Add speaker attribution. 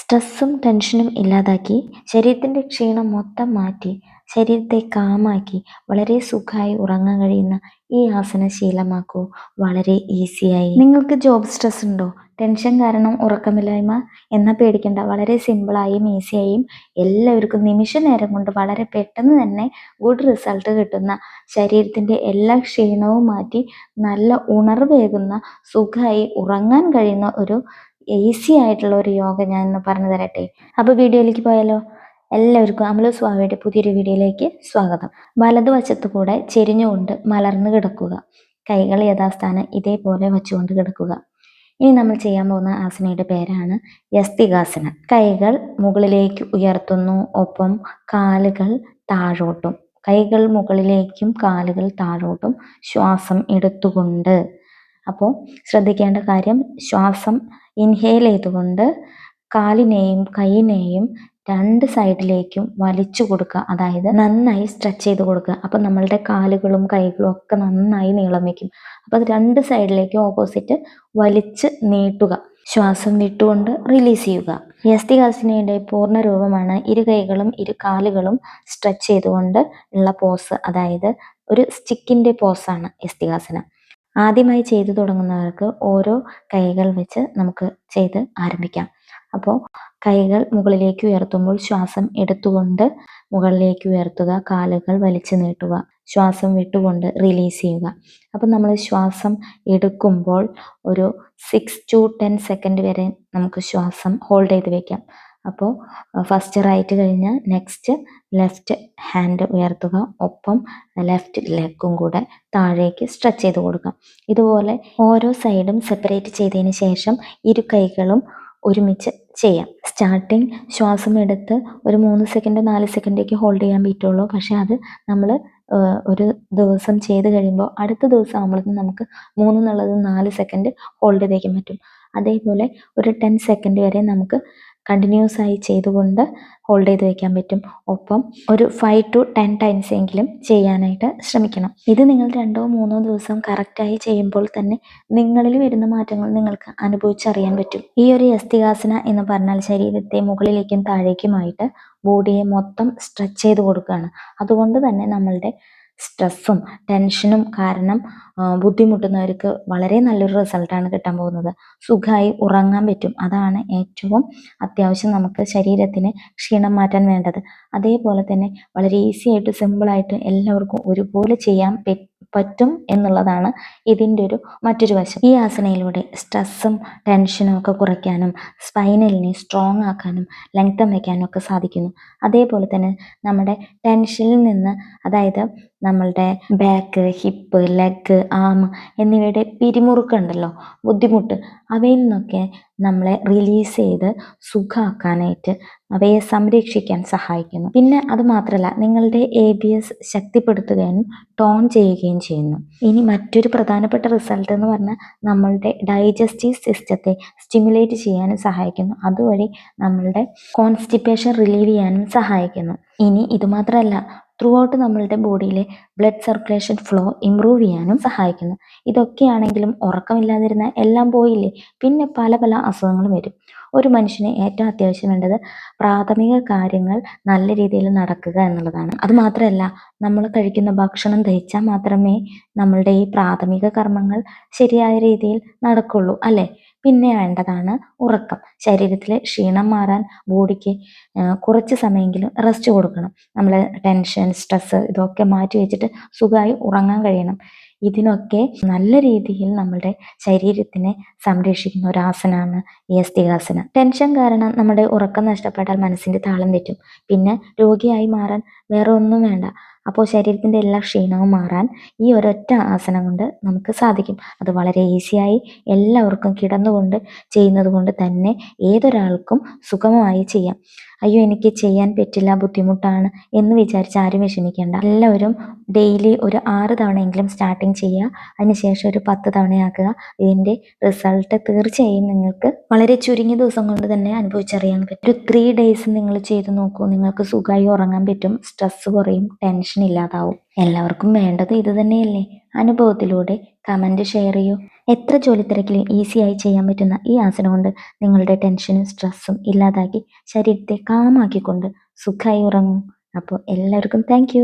Speaker 1: സ്ട്രെസ്സും ടെൻഷനും ഇല്ലാതാക്കി ശരീരത്തിന്റെ ക്ഷീണം മൊത്തം മാറ്റി ശരീരത്തെ കാമാക്കി വളരെ സുഖമായി ഉറങ്ങാൻ കഴിയുന്ന ഈ ആസന ശീലമാക്കൂ. വളരെ ഈസിയായി. നിങ്ങൾക്ക് ജോബ് സ്ട്രെസ് ഉണ്ടോ? ടെൻഷൻ കാരണം ഉറക്കമില്ലായ്മ? എന്ന പേടിക്കേണ്ട. വളരെ സിമ്പിളായും ഈസിയായും എല്ലാവർക്കും നിമിഷ നേരം കൊണ്ട് വളരെ പെട്ടെന്ന് തന്നെ ഗുഡ് റിസൾട്ട് കിട്ടുന്ന ശരീരത്തിന്റെ എല്ലാ ക്ഷീണവും മാറ്റി നല്ല ഉണർവേകുന്ന സുഖമായി ഉറങ്ങാൻ കഴിയുന്ന ഒരു ഈസി ആയിട്ടുള്ള ഒരു യോഗ ഞാൻ ഇന്ന് പറഞ്ഞു തരട്ടെ. അപ്പോൾ വീഡിയോയിലേക്ക് പോയാലോ? എല്ലാവർക്കും അമല സ്വാമിയുടെ പുതിയൊരു വീഡിയോയിലേക്ക് സ്വാഗതം. വലതുവശത്ത് കൂടെ ചെരിഞ്ഞുകൊണ്ട് മലർന്നു കിടക്കുക. കൈകൾ യഥാസ്ഥാനം ഇതേപോലെ വച്ചുകൊണ്ട് കിടക്കുക. ഇനി നമ്മൾ ചെയ്യാൻ പോകുന്ന ആസനയുടെ പേരാണ് യസ്തികാസനം. കൈകൾ മുകളിലേക്ക് ഉയർത്തുന്നു ഒപ്പം കാലുകൾ താഴോട്ടും. കൈകൾ മുകളിലേക്കും കാലുകൾ താഴോട്ടും ശ്വാസം എടുത്തുകൊണ്ട്. അപ്പോൾ ശ്രദ്ധിക്കേണ്ട കാര്യം ശ്വാസം ഇൻഹേൽ ചെയ്തുകൊണ്ട് കാലിനെയും കൈയിനെയും രണ്ട് സൈഡിലേക്കും വലിച്ചു കൊടുക്കുക. അതായത് നന്നായി സ്ട്രെച്ച് ചെയ്ത് കൊടുക്കുക. അപ്പം നമ്മളുടെ കാലുകളും കൈകളും ഒക്കെ നന്നായി നീളം വയ്ക്കും. അപ്പം അത് രണ്ട് സൈഡിലേക്കും ഓപ്പോസിറ്റ് വലിച്ച് നീട്ടുക. ശ്വാസം വിട്ടുകൊണ്ട് റിലീസ് ചെയ്യുക. യസ്തികാസനയുടെ പൂർണ രൂപമാണ് ഇരു കൈകളും ഇരു കാലുകളും സ്ട്രെച്ച് ചെയ്തുകൊണ്ട് ഉള്ള പോസ് അതായത് ഒരു സ്റ്റിക്കിന്റെ പോസാണ് യസ്തികാസന ആദ്യമായി ചെയ്തു തുടങ്ങുന്നവർക്ക് ഓരോ കൈകൾ വെച്ച് നമുക്ക് ചെയ്ത് ആരംഭിക്കാം. അപ്പോൾ കൈകൾ മുകളിലേക്ക് ഉയർത്തുമ്പോൾ ശ്വാസം എടുത്തുകൊണ്ട് മുകളിലേക്ക് ഉയർത്തുക കാലുകൾ വലിച്ചു നീട്ടുക ശ്വാസം വിട്ടുകൊണ്ട് റിലീസ് ചെയ്യുക. അപ്പം നമ്മൾ ശ്വാസം എടുക്കുമ്പോൾ ഒരു സിക്സ് ടു ടെൻ സെക്കൻഡ് വരെ നമുക്ക് ശ്വാസം ഹോൾഡ് ചെയ്ത് വെക്കാം. അപ്പോൾ ഫസ്റ്റ് റൈറ്റ് കഴിഞ്ഞ് നെക്സ്റ്റ് ലെഫ്റ്റ് ഹാൻഡ് ഉയർത്തുക. ഒപ്പം ലെഫ്റ്റ് ലെഗും കൂടെ താഴേക്ക് സ്ട്രെച്ച് ചെയ്ത് കൊടുക്കാം ഇതുപോലെ ഓരോ സൈഡും സെപ്പറേറ്റ് ചെയ്തതിന് ശേഷം ഇരു കൈകളും ഒരുമിച്ച് ചെയ്യാം. സ്റ്റാർട്ടിങ് ശ്വാസം എടുത്ത് ഒരു മൂന്ന് സെക്കൻഡ് നാല് സെക്കൻഡേക്ക് ഹോൾഡ് ചെയ്യാൻ പറ്റുള്ളൂ. പക്ഷേ അത് നമ്മൾ ഒരു ദിവസം ചെയ്ത് കഴിയുമ്പോൾ അടുത്ത ദിവസം ആകുമ്പോഴത്തേക്കും നമുക്ക് മൂന്ന് എന്നുള്ളത് നാല് സെക്കൻഡ് ഹോൾഡ് ചെയ്തേക്കാൻ പറ്റും. അതേപോലെ ഒരു ടെൻ സെക്കൻഡ് വരെ നമുക്ക് കണ്ടിന്യൂസ് ആയി ചെയ്തുകൊണ്ട് ഹോൾഡ് ചെയ്ത് വെക്കാൻ പറ്റും. ഒപ്പം ഒരു ഫൈവ് ടു ടെൻ ടൈംസ് എങ്കിലും ചെയ്യാനായിട്ട് ശ്രമിക്കണം. ഇത് നിങ്ങൾ രണ്ടോ മൂന്നോ ദിവസം കറക്റ്റായി ചെയ്യുമ്പോൾ തന്നെ നിങ്ങളിൽ വരുന്ന മാറ്റങ്ങൾ നിങ്ങൾക്ക് അനുഭവിച്ചറിയാൻ പറ്റും. ഈ ഒരു യസ്തികാസന എന്ന് പറഞ്ഞാൽ ശരീരത്തെ മുകളിലേക്കും താഴേക്കുമായിട്ട് ബോഡിയെ മൊത്തം സ്ട്രെച്ച് ചെയ്ത് കൊടുക്കുകയാണ്. അതുകൊണ്ട് തന്നെ നമ്മളുടെ സ്ട്രെസ്സും ടെൻഷനും കാരണം ബുദ്ധിമുട്ടുന്നവർക്ക് വളരെ നല്ലൊരു റിസൾട്ടാണ് കിട്ടാൻ പോകുന്നത്. സുഖമായി ഉറങ്ങാൻ പറ്റും. അതാണ് ഏറ്റവും അത്യാവശ്യം നമുക്ക് ശരീരത്തിന് ക്ഷീണം മാറ്റാൻ വേണ്ടത്. അതേപോലെ തന്നെ വളരെ ഈസി ആയിട്ട് സിമ്പിളായിട്ട് എല്ലാവർക്കും ഒരുപോലെ ചെയ്യാൻ പറ്റും എന്നുള്ളതാണ് ഇതിന്റെ ഒരു മറ്റൊരു വശം. ഈ ആസനയിലൂടെ സ്ട്രെസ്സും ടെൻഷനും ഒക്കെ കുറയ്ക്കാനും സ്പൈനലിനെ സ്ട്രോങ് ആക്കാനും ലെങ്തം വയ്ക്കാനും ഒക്കെ സാധിക്കുന്നു. അതേപോലെ തന്നെ നമ്മുടെ ടെൻഷനിൽ നിന്ന് അതായത് നമ്മളുടെ ബാക്ക് ഹിപ്പ് ലെഗ് ആം എന്നിവയുടെ പിരിമുറുക്കമുണ്ടല്ലോ ബുദ്ധിമുട്ട്. അവയിൽ നിന്നൊക്കെ നമ്മളെ റിലീസ് ചെയ്ത് സുഖമാക്കാനായിട്ട് അവയെ സംരക്ഷിക്കാൻ സഹായിക്കുന്നു. പിന്നെ അത് മാത്രമല്ല നിങ്ങളുടെ എ ബി എസ് ശക്തിപ്പെടുത്തുകയും ടോൺ ചെയ്യുകയും ചെയ്യുന്നു. ഇനി മറ്റൊരു പ്രധാനപ്പെട്ട റിസൾട്ട് എന്ന് പറഞ്ഞാൽ നമ്മളുടെ ഡൈജസ്റ്റീവ് സിസ്റ്റത്തെ സ്റ്റിമുലേറ്റ് ചെയ്യാനും സഹായിക്കുന്നു. അതുവഴി നമ്മളുടെ കോൺസ്റ്റിപ്പേഷൻ റിലീവ് ചെയ്യാനും സഹായിക്കുന്നു. ഇനി ഇത് മാത്രമല്ല ത്രൂ ഔട്ട് നമ്മളുടെ ബോഡിയിലെ ബ്ലഡ് സർക്കുലേഷൻ ഫ്ലോ ഇംപ്രൂവ് ചെയ്യാനും സഹായിക്കുന്നു. ഇതൊക്കെയാണെങ്കിലും ഉറക്കമില്ലാതിരുന്നാൽ എല്ലാം പോയില്ലേ? പിന്നെ പല പല അസുഖങ്ങളും വരും. ഒരു മനുഷ്യന് ഏറ്റവും അത്യാവശ്യം വേണ്ടത് പ്രാഥമിക കാര്യങ്ങൾ നല്ല രീതിയിൽ നടക്കുക എന്നുള്ളതാണ്. അതുമാത്രമല്ല നമ്മൾ കഴിക്കുന്ന ഭക്ഷണം ദഹിച്ചാൽ മാത്രമേ നമ്മളുടെ ഈ പ്രാഥമിക കർമ്മങ്ങൾ ശരിയായ രീതിയിൽ നടക്കുള്ളൂ അല്ലേ? പിന്നെ വേണ്ടതാണ് ഉറക്കം. ശരീരത്തിലെ ക്ഷീണം മാറാൻ ബോഡിക്ക് കുറച്ച് സമയമെങ്കിലും റെസ്റ്റ് കൊടുക്കണം. നമ്മൾ ടെൻഷൻ സ്ട്രെസ് ഇതൊക്കെ മാറ്റി വെച്ചിട്ട് സുഖമായി ഉറങ്ങാൻ കഴിയണം. ഇതിനൊക്കെ നല്ല രീതിയിൽ നമ്മുടെ ശരീരത്തിനെ സംരക്ഷിക്കുന്ന ഒരു ആസനമാണ് ഈ അസ്ഥികാസനം. ടെൻഷൻ കാരണം നമ്മുടെ ഉറക്കം നഷ്ടപ്പെട്ടാൽ മനസ്സിന്റെ താളം തെറ്റും. പിന്നെ രോഗിയായി മാറാൻ വേറെ ഒന്നും വേണ്ട. അപ്പോൾ ശരീരത്തിന്റെ എല്ലാ ക്ഷീണവും മാറാൻ ഈ ഒരൊറ്റ ആസനം കൊണ്ട് നമുക്ക് സാധിക്കും. അത് വളരെ ഈസിയായി എല്ലാവർക്കും കിടന്നുകൊണ്ട് ചെയ്യുന്നത് കൊണ്ട് തന്നെ ഏതൊരാൾക്കും സുഗമമായി ചെയ്യാം. അയ്യോ എനിക്ക് ചെയ്യാൻ പറ്റില്ല ബുദ്ധിമുട്ടാണ് എന്ന് വിചാരിച്ച് ആരും വിഷമിക്കേണ്ട. എല്ലാവരും ഡെയിലി ഒരു ആറ് തവണയെങ്കിലും സ്റ്റാർട്ടിങ് ചെയ്യുക. അതിനുശേഷം ഒരു പത്ത് തവണയാക്കുക. ഇതിന്റെ റിസൾട്ട് തീർച്ചയായും നിങ്ങൾക്ക് വളരെ ചുരുങ്ങിയ ദിവസം കൊണ്ട് തന്നെ അനുഭവിച്ചറിയാൻ പറ്റും. ഒരു ത്രീ ഡേയ്സ് നിങ്ങൾ ചെയ്ത് നോക്കൂ. നിങ്ങൾക്ക് സുഖമായി ഉറങ്ങാൻ പറ്റും. സ്ട്രെസ് കുറയും ഇല്ലാതാവും. എല്ലാവർക്കും വേണ്ടത് ഇത് തന്നെയല്ലേ? അനുഭവത്തിലൂടെ കമന്റ് ഷെയർ ചെയ്യൂ. എത്ര ജോലി തിരക്കിലും ഈസിയായി ചെയ്യാൻ പറ്റുന്ന ഈ ആസനം കൊണ്ട് നിങ്ങളുടെ ടെൻഷനും സ്ട്രെസ്സും ഇല്ലാതാക്കി ശരീരത്തെ കാമാക്കിക്കൊണ്ട് സുഖമായി ഉറങ്ങും. അപ്പോൾ എല്ലാവർക്കും താങ്ക്